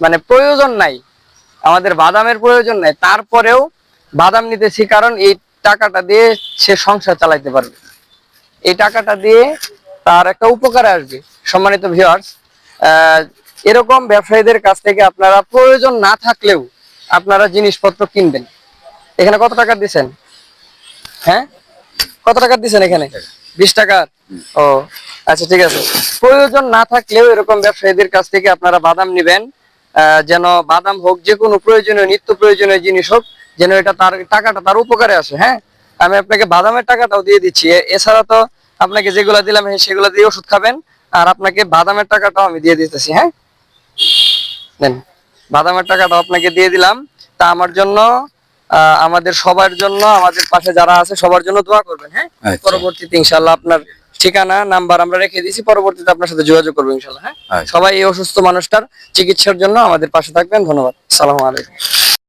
মানে প্রয়োজন নাই। আমাদের বাদামের প্রয়োজন নাই। তারপরেও বাদাম নিতেছি কারণ এই টাকাটা দিয়ে সে সংসার চালাইতে পারবে। এই টাকাটা দিয়ে তার একটা উপকার আসবে। সম্মানিত ভিউয়ার্স এরকম ব্যবসায়ীদের কাছ থেকে আপনারা প্রয়োজন না থাকলেও আপনারা জিনিসপত্র কিনবেন। এখানে কত টাকা দিছেন? হ্যাঁ? কত টাকা দিছেন এখানে? বিশ টাকার ও আচ্ছা ঠিক আছে। প্রয়োজন না থাকলেও এরকম ব্যবসায়ীদের কাছ থেকে আপনারা বাদাম নিবেন। যেন বাদাম হোক যে কোনো প্রয়োজনীয় নিত্য প্রয়োজনীয় জিনিস হোক যেন এটা তার টাকাটা তার উপকারে আসে হ্যাঁ? আমি আপনাকে বাদামের টাকাটাও দিয়ে দিচ্ছি। এছাড়া তো আপনাকে যেগুলো দিলাম হ্যাঁ, সেগুলো দিয়ে ওষুধ খাবেন আর আপনাকে বাদামের টাকাটাও আমি দিয়ে দিতেছি হ্যাঁ? নেন বাদামের টাকাটা আপনাকে দিয়ে দিলাম। তা আমার জন্য আহ, আমাদের সবার জন্য আমাদের পাশে যারা আছে সবার জন্য দোয়া করবেন হ্যাঁ? আচ্ছা। পরবর্তীতে ইনশাল্লাহ আপনার ঠিকানা নাম্বার আমরা রেখে দিয়েছি পরবর্তীতে আপনার সাথে যোগাযোগ করব ইনশাল্লাহ হ্যাঁ আচ্ছা। সবাই এই অসুস্থ মানুষটার চিকিৎসার জন্য আমাদের পাশে থাকবেন ধন্যবাদ সালাম আলাইকুম